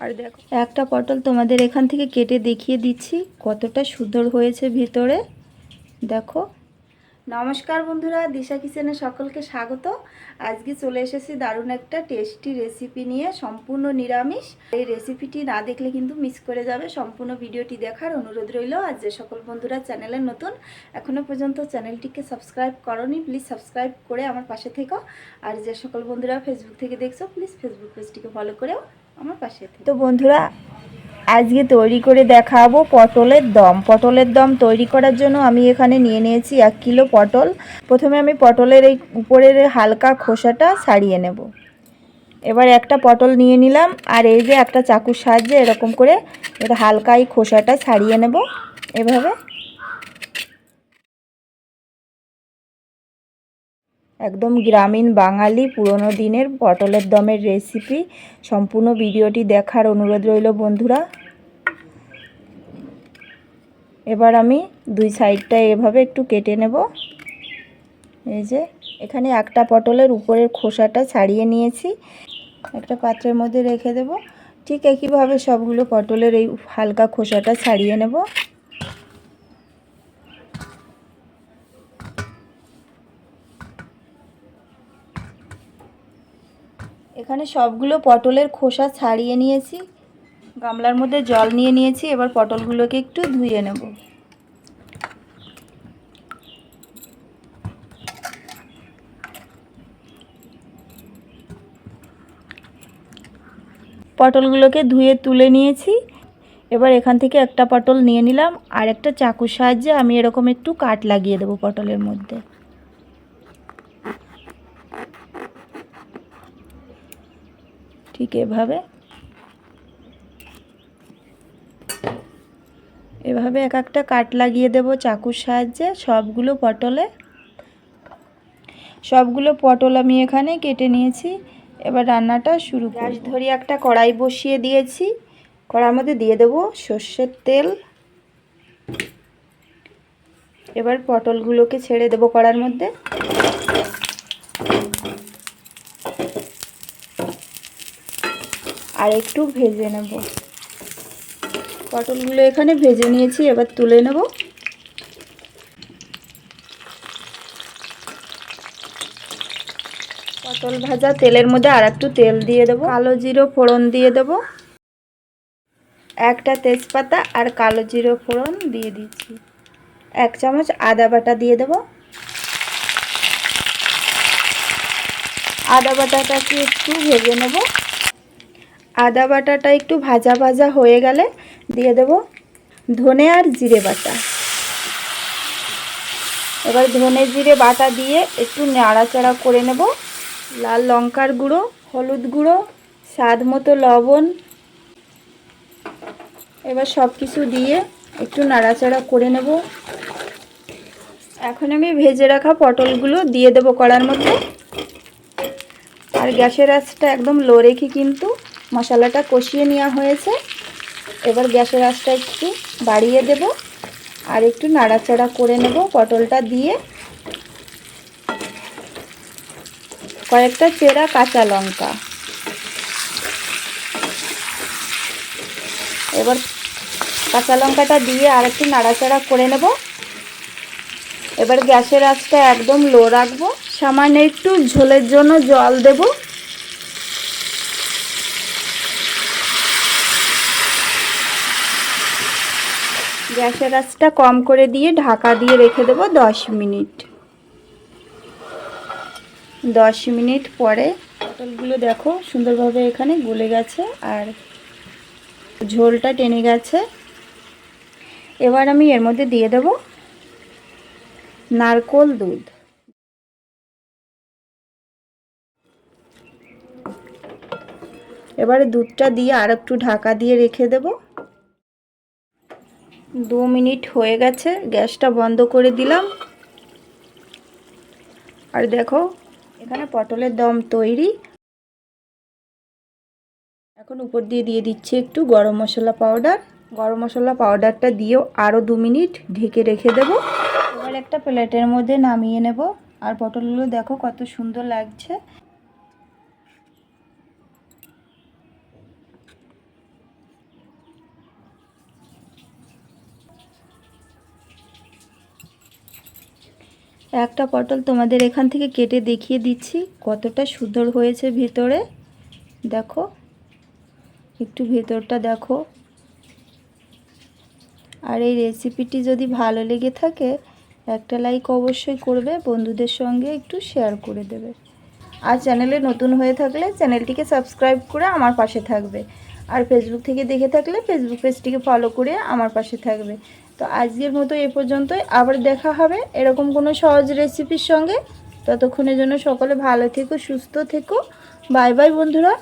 আর দেখো। একটা পটল তোমাদের এখান থেকে কেটে দেখিয়ে দিচ্ছি, কতটা সুন্দর হয়েছে ভিতরে। দেখো। নমস্কার বন্ধুরা, দিশা কিচেনে সকলকে স্বাগত। আজকে চলে এসেছি দারুণ একটা টেস্টি রেসিপি নিয়ে সম্পূর্ণ নিরামিষ। এই রেসিপিটি না দেখলে কিন্তু মিস করে যাবে। সম্পূর্ণ ভিডিওটি দেখার অনুরোধ রইল। আর যে সকল বন্ধুরা চ্যানেলে নতুন এখনও পর্যন্ত চ্যানেলটিকে সাবস্ক্রাইব করনি প্লিজ সাবস্ক্রাইব করে আমার পাশে থেকো। আর যে সকল বন্ধুরা ফেসবুক থেকে দেখছ প্লিজ ফেসবুক পেজটিকে ফলো করেও আমার পাশে তো বন্ধুরা, আজকে তৈরি করে দেখাবো পটলের দম। পটলের দম তৈরি করার জন্য আমি এখানে নিয়ে নিয়েছি এক কিলো পটল। প্রথমে আমি পটলের এই উপরের হালকা খোসাটা ছাড়িয়ে নেব। এবার একটা পটল নিয়ে নিলাম, আর এই যে একটা চাকুর সাহায্যে এরকম করে এর হালকা এই খোসাটা ছাড়িয়ে নেব। এভাবে একদম গ্রামীণ বাঙালি পুরনো দিনের পটলের দমের রেসিপি সম্পূর্ণ ভিডিওটি দেখার অনুরোধ রইল বন্ধুরা। এবার আমি দুই সাইডটা এভাবে একটু কেটে নেব। এই যে, এখানে একটা পটলের উপরের খোসাটা ছাড়িয়ে নিয়েছি। একটা পাত্রের মধ্যে রেখে দেব। ঠিক একইভাবে সবগুলো পটলের এই হালকা খোসাটা ছাড়িয়ে নেব। এখানে সবগুলো পটলের খোসা ছাড়িয়ে নিয়েছি। গামলার মধ্যে জল নিয়ে নিয়েছি। এবার পটলগুলোকে একটু ধুয়ে নেব। পটলগুলোকে ধুয়ে তুলে নিয়েছি। এবার এখান থেকে একটা পটল নিয়ে নিলাম। আর একটা চাকুর সাহায্যে আমি এরকম একটু কাট লাগিয়ে দেবো পটলের মধ্যে। ঠিক এভাবে। এভাবে এক একটা কাট লাগিয়ে দেব চাকুর সাহায্যে। সবগুলো পটলে, সবগুলো পটল আমি এখানে কেটে নিয়েছি। এবার রান্নাটা শুরু গ্যাস ধরিয়ে একটা কড়াই বসিয়ে দিয়েছি। কড়ার মধ্যে দিয়ে দেব সর্ষের তেল। এবার পটলগুলোকে ছেড়ে দেব কড়ার মধ্যে। আর একটু ভেজে নেব। পটলগুলো এখানে ভেজে নিয়েছি, এবার তুলে নেব। পটল ভাজা তেলের মধ্যে আর একটু তেল দিয়ে দেবো। কালো জিরো ফোড়ন দিয়ে দেব। একটা তেজপাতা আর কালো জিরো ফোড়ন দিয়ে দিচ্ছি। এক চামচ আদা বাটা দিয়ে দেব। আদা বাটাটাকে একটু ভেজে নেব। আদা বাটাটা একটু ভাজা ভাজা হয়ে গেলে দিয়ে দেব ধনে আর জিরে বাটা। এবার ধনে জিরে বাটা দিয়ে একটু নাড়াচাড়া করে নেব। লাল লঙ্কার গুঁড়ো, হলুদ গুঁড়ো, স্বাদ মতো লবণ। এবার সব কিছু দিয়ে একটু নাড়াচাড়া করে নেব। এখন আমি ভেজে রাখা পটলগুলো দিয়ে দেবো কড়ার মধ্যে। আর গ্যাসের আঁচটা একদম লো রেখে কিন্তু মশলাটা কষিয়ে নেওয়া হয়েছে। এবার গ্যাসের আঁচটা একটু বাড়িয়ে দেব আর একটু নাড়াচাড়া করে নেব পটলটা দিয়ে। কয়েকটা চেরা কাঁচা লঙ্কা। এবার কাঁচা লঙ্কাটা দিয়ে আর একটু নাড়াচাড়া করে নেব। এবার গ্যাসের আঁচটা একদম লো রাখব। সামান্য একটু ঝোলের জন্য জল দেব। গ্যাসের আঁচটা কম করে দিয়ে ঢাকা দিয়ে রেখে দেবো দশ মিনিট। দশ মিনিট পরে পটলগুলো দেখো সুন্দরভাবে এখানে গলে গেছে আর ঝোলটা টেনে গেছে। এবার আমি এর মধ্যে দিয়ে দেব নারকোল দুধ। এবারে দুধটা দিয়ে আর একটু ঢাকা দিয়ে রেখে দেব। দু মিনিট হয়ে গেছে, গ্যাসটা বন্ধ করে দিলাম। আর দেখো, এখানে পটলের দম তৈরি। এখন উপর দিয়ে দিয়ে দিচ্ছি একটু গরম মশলা পাউডার। গরম মশলা পাউডারটা দিয়েও আরও দু মিনিট ঢেকে রেখে দেব। এবার একটা প্লেটের মধ্যে নামিয়ে নেব। আর পটলগুলো দেখো কত সুন্দর লাগছে। একটা পটল তোমাদের এখান থেকে কেটে দেখিয়ে দিচ্ছি, কতটা সুন্দর হয়েছে ভিতরে। দেখো, একটু ভেতরটা দেখো। আর এই রেসিপিটি যদি ভালো লেগে থাকে, একটা লাইক অবশ্যই করবে, বন্ধুদের সঙ্গে একটু শেয়ার করে দেবে। আর চ্যানেলে নতুন হয়ে থাকলে চ্যানেলটিকে সাবস্ক্রাইব করে আমার পাশে থাকবে। আর ফেসবুক থেকে দেখে থাকলে ফেসবুক পেজটিকে ফলো করে আমার পাশে থাকবে। তো আজকের মতো এ পর্যন্তই। আবার দেখা হবে এরকম কোনো সহজ রেসিপির সঙ্গে। ততক্ষণের জন্য সকলে ভালো থেকো, সুস্থ থেকো। বাই বাই বন্ধুরা।